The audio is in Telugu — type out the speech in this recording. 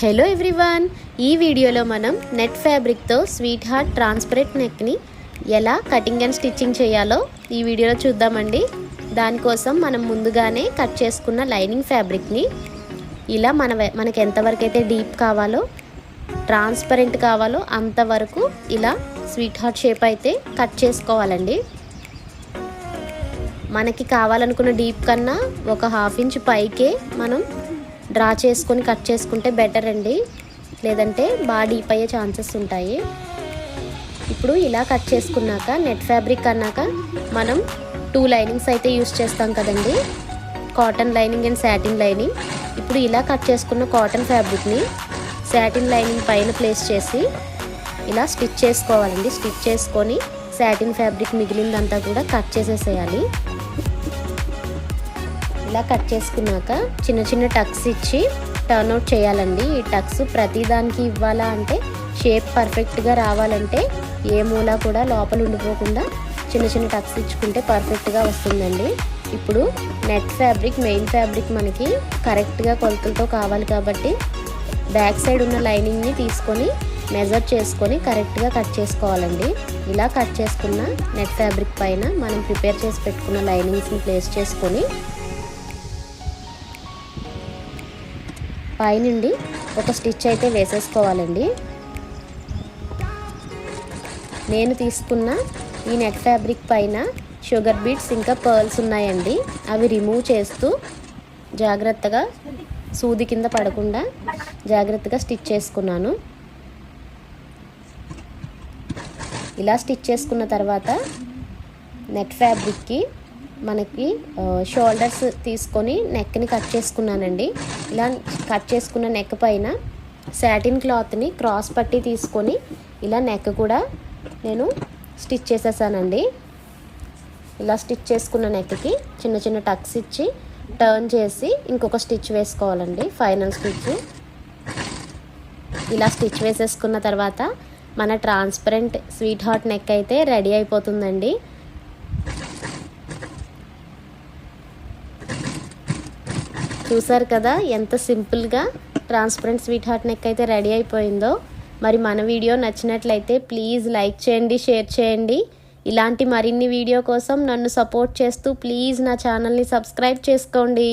హలో ఎవ్రీవన్ ఈ వీడియోలో మనం నెట్ ఫ్యాబ్రిక్తో స్వీట్ హార్ట్ ట్రాన్స్పరెంట్ నెక్ని ఎలా కటింగ్ అండ్ స్టిచ్చింగ్ చేయాలో ఈ వీడియోలో చూద్దామండి. దానికోసం మనం ముందుగానే కట్ చేసుకున్న లైనింగ్ ఫ్యాబ్రిక్ని ఇలా మన మనకి ఎంతవరకు అయితే డీప్ కావాలో ట్రాన్స్పరెంట్ కావాలో అంతవరకు ఇలా స్వీట్ హార్ట్ షేప్ అయితే కట్ చేసుకోవాలండి. మనకి కావాలనుకున్న డీప్ కన్నా ఒక హాఫ్ ఇంచ్ పైకే మనం డ్రా చేసుకొని కట్ చేసుకుంటే బెటర్ అండి. లేదంటే బాగా డీప్ అయ్యే ఛాన్సెస్ ఉంటాయి. ఇప్పుడు ఇలా కట్ చేసుకున్నాక నెట్ ఫ్యాబ్రిక్ అన్నాక మనం టూ లైనింగ్స్ అయితే యూస్ చేస్తాం కదండి. Cotton lining and satin lining. ఇప్పుడు ఇలా కట్ చేసుకున్న కాటన్ ఫ్యాబ్రిక్ని శాటిన్ లైనింగ్ పైన ప్లేస్ చేసి ఇలా స్టిచ్ చేసుకోవాలండి. స్టిచ్ చేసుకొని శాటిన్ ఫ్యాబ్రిక్ మిగిలిందంతా కూడా కట్ చేసేసేయాలి. ఇలా కట్ చేసుకున్నాక చిన్న చిన్న టక్స్ ఇచ్చి టర్న్ అవుట్ చేయాలండి. ఈ టక్స్ ప్రతిదానికి ఇవ్వాలా అంటే షేప్ పర్ఫెక్ట్గా రావాలంటే ఏ మూల కూడా లోపల ఉండిపోకుండా చిన్న చిన్న టక్స్ ఇచ్చుకుంటే పర్ఫెక్ట్గా వస్తుందండి. ఇప్పుడు నెట్ ఫ్యాబ్రిక్ మెయిన్ ఫ్యాబ్రిక్ మనకి కరెక్ట్గా కొలతలతో కావాలి కాబట్టి బ్యాక్ సైడ్ ఉన్న లైనింగ్ని తీసుకొని మెజర్ చేసుకొని కరెక్ట్గా కట్ చేసుకోవాలండి. ఇలా కట్ చేసుకున్న నెట్ ఫ్యాబ్రిక్ పైన మనం ప్రిపేర్ చేసి పెట్టుకున్న లైనింగ్స్ని ప్లేస్ చేసుకొని పైనుండి ఒక స్టిచ్ అయితే వేసేసుకోవాలండి. నేను తీసుకున్న ఈ నెట్ ఫ్యాబ్రిక్ పైన షుగర్ బీట్స్ ఇంకా పర్ల్స్ ఉన్నాయండి. అవి రిమూవ్ చేస్తూ జాగ్రత్తగా సూది కింద పడకుండా జాగ్రత్తగా స్టిచ్ చేసుకున్నాను. ఇలా స్టిచ్ చేసుకున్న తర్వాత నెట్ ఫ్యాబ్రిక్కి మనకి షోల్డర్స్ తీసుకొని నెక్ని కట్ చేసుకున్నానండి. ఇలా కట్ చేసుకున్న నెక్ పైన శాటిన్ క్లాత్ని క్రాస్ పట్టి తీసుకొని ఇలా నెక్ కూడా నేను స్టిచ్ చేసేసానండి. ఇలా స్టిచ్ చేసుకున్న నెక్కి చిన్న చిన్న టక్స్ ఇచ్చి టర్న్ చేసి ఇంకొక స్టిచ్ వేసుకోవాలండి ఫైనల్ స్టిచ్ ఇలా స్టిచ్ వేసేసుకున్న తర్వాత మన ట్రాన్స్పరెంట్ స్వీట్ హార్ట్ నెక్ అయితే రెడీ అయిపోతుందండి. చూసారు కదా ఎంత సింపుల్గా ట్రాన్స్పరెంట్ స్వీట్ హార్ట్ నెక్ అయితే రెడీ అయిపోయిందో. మరి మన వీడియో నచ్చినట్లయితే ప్లీజ్ లైక్ చేయండి షేర్ చేయండి. ఇలాంటి మరిన్ని వీడియో కోసం నన్ను సపోర్ట్ చేస్తూ ప్లీజ్ నా ఛానల్ని సబ్స్క్రైబ్ చేసుకోండి.